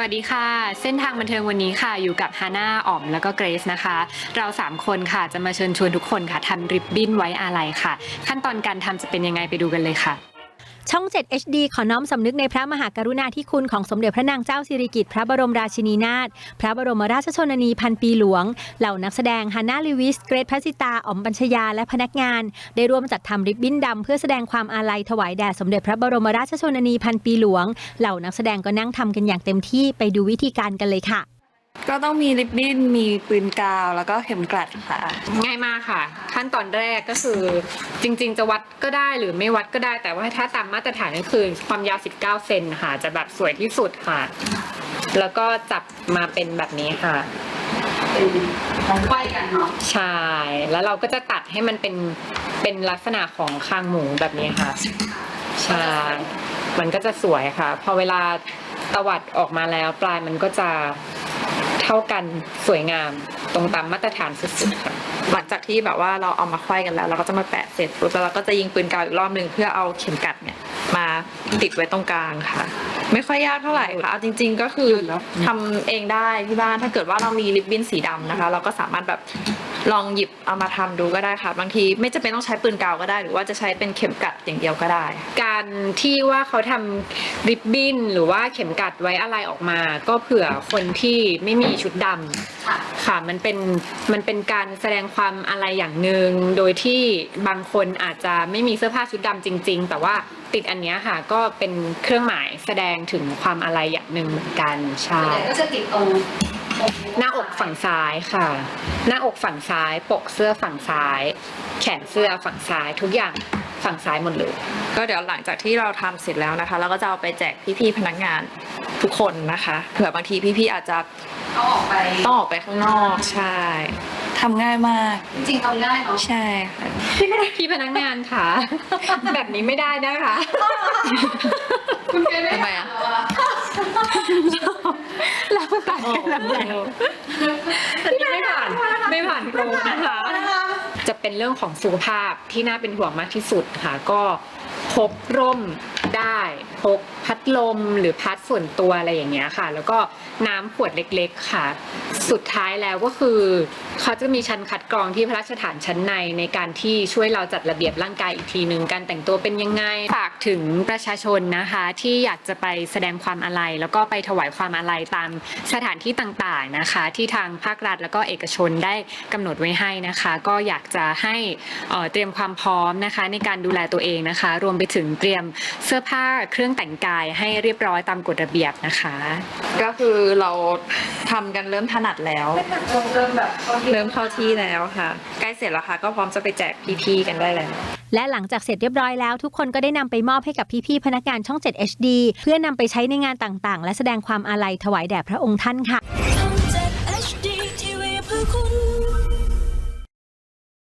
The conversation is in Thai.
วัสดีค่ะ เส้นทางบันเทิงวันนี้ค่ะ อยู่กับฮาน่าอ๋อมแล้วก็เกรซนะคะ เรา 3 คนค่ะจะมาเชิญชวนทุกคนค่ะทำริบบิ้นไว้อาลัยค่ะ ขั้นตอนการทำจะเป็นยังไงไปดูกันเลยค่ะ ช่อง 7 HD ขอน้อมสำนึกในพระมหากรุณาธิคุณของสมเด็จพระนางเจ้าสิริกิติ์พระบรมราชินีนาถ พระบรมราชชนนีพันปีหลวง เหล่านักแสดงฮานาลิวิส เกรทพัสิตา อ๋อมปัญชยา และพนักงาน ได้ร่วมจัดทำริบบิ้นดำเพื่อแสดงความอาลัยถวายแด่สมเด็จพระบรมราชชนนีพันปีหลวง เหล่านักแสดงก็นั่งทำกันอย่างเต็มที่ไปดูวิธีการกันเลยค่ะ ก็ต้องมีริบบิ้น มีปืนกาว แล้วก็เข็มกลัดค่ะ ง่ายมากค่ะ ขั้นตอนแรกก็คือจริง ๆ จะวัดก็ได้หรือไม่วัดก็ได้แต่ว่าถ้าตามมาตรฐานก็คือความยาว 19 เซนค่ะ จะแบบสวยที่สุดค่ะ แล้วก็จับมาเป็นแบบนี้ค่ะมันไขว้กันเนาะใช่ แล้วเราก็จะตัดให้มันเป็นเป็นลักษณะของคางหมูแบบนี้ค่ะ ใช่ มันก็จะสวยค่ะ พอเวลาตวัดออกมาแล้วปลายมันก็จะ เท่ากันสวยงามตรงตามมาตรฐานสุดๆค่ะหลังจากที่แบบว่าเราเอามาไขว้กันแล้ว เราก็จะมาแปะเสร็จปุ๊บแล้วเราก็จะยิงปืนกาวอีกรอบหนึ่งเพื่อเอาเข็มกลัดเนี่ย มาติดไว้ตรงกลางค่ะ ไม่ค่อยยากเท่าไหร่ค่ะเอาจริง ๆ ก็คือทำเองได้ที่บ้านถ้าเกิดว่าเรามีริบบิ้นสีดำนะคะ เราก็สามารถแบบลองหยิบเอามาทำดูก็ได้ค่ะ บางทีไม่จำเป็นต้องใช้ปืนกาวก็ได้ หรือว่าจะใช้เป็นเข็มกลัดอย่างเดียวก็ได้ การที่ว่าเขาทำริบบิ้นหรือว่าเข็มกัดไว้อะไรออกมา ก็เผื่อคนที่ไม่มีชุดดำค่ะมันเป็นมันเป็นการแสดงความอะไรอย่างหนึ่งโดยที่บางคนอาจจะไม่มีเสื้อผ้าชุดดำจริง ๆ แต่ว่า ติดอันเนี้ยค่ะ ก็เป็นเครื่องหมายแสดงถึงความอะไรอย่างหนึ่งเหมือนกันใช่ก็จะติดตรงหน้าอกฝั่งซ้ายค่ะ หน้าอกฝั่งซ้าย ปกเสื้อฝั่งซ้าย แขนเสื้อฝั่งซ้าย ทุกอย่างฝั่งซ้ายหมดเลย ก็เดี๋ยวหลังจากที่เราทำเสร็จแล้วนะคะ เราก็จะเอาไปแจกพี่ๆพนักงานทุกคนนะคะ เผื่อบางทีพี่ๆอาจจะเอาออกไป ต้องออกไปข้างนอกใช่ ทำง่ายมาก จริงๆทำได้เนาะใช่ค่ะ พี่พนักงานค่ะ แบบนี้ไม่ได้นะคะ คุณเกรซไม่ทำไมอะทำเหรอเราตัดกันแล้วแต่นี่ไม่ผ่านไม่ผ่านโปรนะคะ จะเป็นเรื่องของสุขภาพที่น่าเป็นห่วงมากที่สุดค่ะ ก็พ กร่มได้พกพัดลมหรือพัดส่วนตัวอะไรอย่างเงี้ยค่ะ แล้วก็น้ำขวดเล็กๆค่ะ สุดท้ายแล้วก็คือ เขาจะมีชั้นคัดกรองที่พระราชฐานชั้นในในการที่ช่วยเราจัดระเบียบร่างกายอีกทีหนึ่งการแต่งตัวเป็นยังไงฝากถึงประชาชนนะคะ ที่อยากจะไปแสดงความอาลัยแล้วก็ไปถวายความอาลัยตามสถานที่ต่างๆนะคะ ที่ทางภาครัฐแล้วก็เอกชนได้กำหนดไว้ให้นะคะ ก็อยากจะให้เออเตรียมความพร้อมนะคะ ในการดูแลตัวเองนะคะ รวมไปถึงเตรียมเสื้อผ้าเครื่องแต่งกายให้เรียบร้อยตามกฎระเบียบนะคะ ก็คือเราทำกันเริ่มถนัดแล้ว เริ่มแบบเริ่มเข้าที่แล้วค่ะ ใกล้เสร็จแล้วค่ะ ก็พร้อมจะไปแจกพี่ๆกันได้แล้ว และหลังจากเสร็จเรียบร้อยแล้วทุกคนก็ได้นำไปมอบให้กับพี่ๆพนักงานช่อง 7 HD เพื่อนำไปใช้ในงานต่างๆ และแสดงความอาลัยถวายแด่พระองค์ท่านค่ะ